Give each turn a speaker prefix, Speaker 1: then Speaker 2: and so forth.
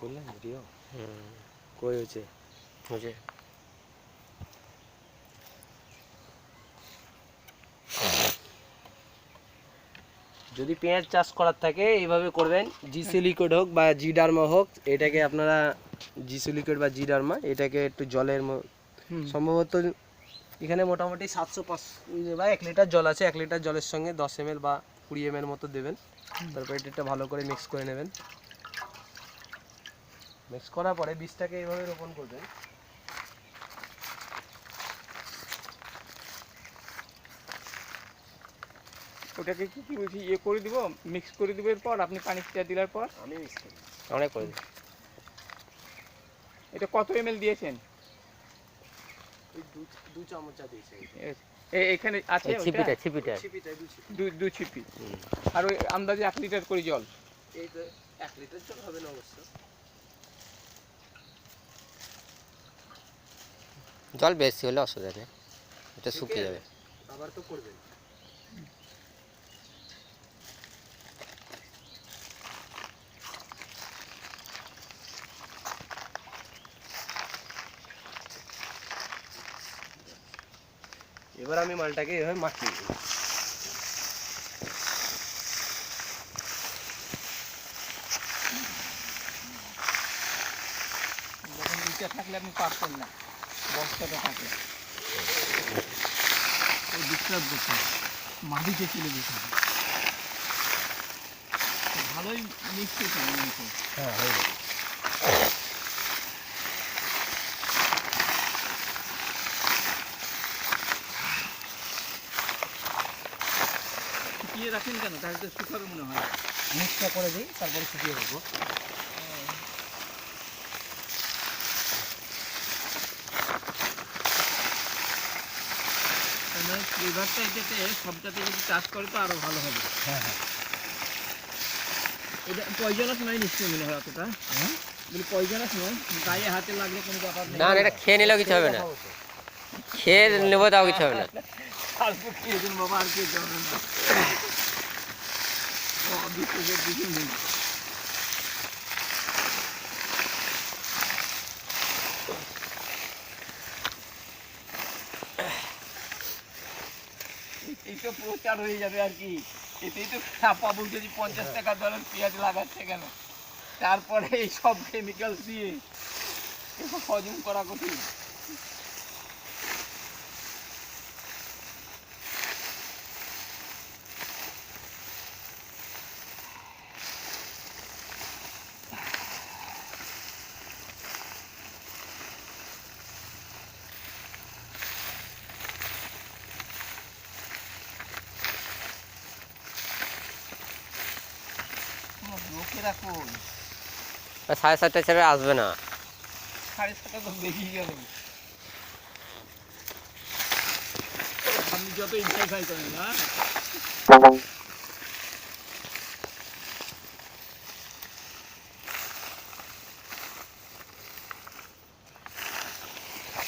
Speaker 1: করলেন ভিডিও কই হয়েছে
Speaker 2: বুঝে
Speaker 1: যদি পেঁয়াজ চাষ করার থাকে এইভাবে করবেন। জিসি লিকুইড হোক বা জি ডার্মা হোক এটাকে আপনারা জিসি লিকুইড বা জি ডার্মা এটাকে একটু জলের সম্ভবত এখানে মোটামুটি সাতশো পাঁচ বা এক লিটার জল আছে এক লিটার জলের সঙ্গে দশ এম বা কুড়ি এম মতো দেবেন। তারপর এটা ভালো করে মিক্স করে নেবেন। মিক্স করার পরে বীজটাকে এইভাবে রোপণ করবেন।
Speaker 3: ওটাকে কি কি বলছি ইয়ে করে দিব? মিক্স করে দিব এরপর? আপনি পানি ছিটা দেওয়ার পর?
Speaker 1: আমি মিক্স করি।
Speaker 2: অনেক করে দিই।
Speaker 3: এটা কত এম দিয়েছেন?
Speaker 1: ওই দু চামচা দিয়েছে
Speaker 3: এ- এ- এখানে আছে?
Speaker 2: ছিপিটা ছিপিটা।
Speaker 1: দু ছিপি।
Speaker 3: আর ওই আন্দাজে এক লিটার করে জল?
Speaker 1: এই তো এক লিটার জল হবে না অবশ্য।
Speaker 2: জল বেশি হলে অসুবিধা নেই। এটা শুকিয়ে যাবে।
Speaker 1: আবার তো করবেন এবার আমি মালটাকে এভাবে মাখিয়ে দিই
Speaker 3: নিচে থাকলে আপনি পারতেন না। বস্তাটা থাকে। ওই ডিস্টার্ব করতে মাটিতে চলে যেতে হবে। ভালোই মিক্স হয়েছে মনে
Speaker 1: হ্যাঁ। হয়ে যাবে
Speaker 3: শুকিয়ে রাখেন কেন? তাহলে তো শুকাবে মনে হয়।
Speaker 1: মিক্সটা করে দিই তারপরে শুকিয়ে দেবো
Speaker 3: ফ্লেভারটা এটাতে সবটাতে যদি চাষ করে তো আরও ভালো হবে।
Speaker 1: হ্যাঁ হ্যাঁ।
Speaker 3: এটা পয়জনাস নয় নিশ্চয়ই মনে হয় অতটা। বলি পয়জনাস নয় গায়ে হাতে লাগলে কোনো ব্যাপার নেই।
Speaker 2: না না এটা খেয়ে নিলেও কিছু হবে না। খেয়ে নেব তাও কিছু হবে না।
Speaker 3: অল্প খেয়ে দিন বাবা আর খেয়ে যাবে না। ও, বিশ্বাসের কিছু নেই। তো প্রচার হয়ে যাবে আর কি। এতেই তো পাবো যদি পঞ্চাশ টাকা দরের পেঁয়াজ লাগাচ্ছে কেন? তারপরে এই সব কেমিক্যাল দিয়ে এসব হজম করা কঠিন। তোমার
Speaker 2: রাখুন? সাড়ে সাতটা ছেড়ে আসবে না।
Speaker 3: সাড়ে সাতটা তো বেরিয়ে গেল। আপনি যত ইচ্ছাই খাই করেন না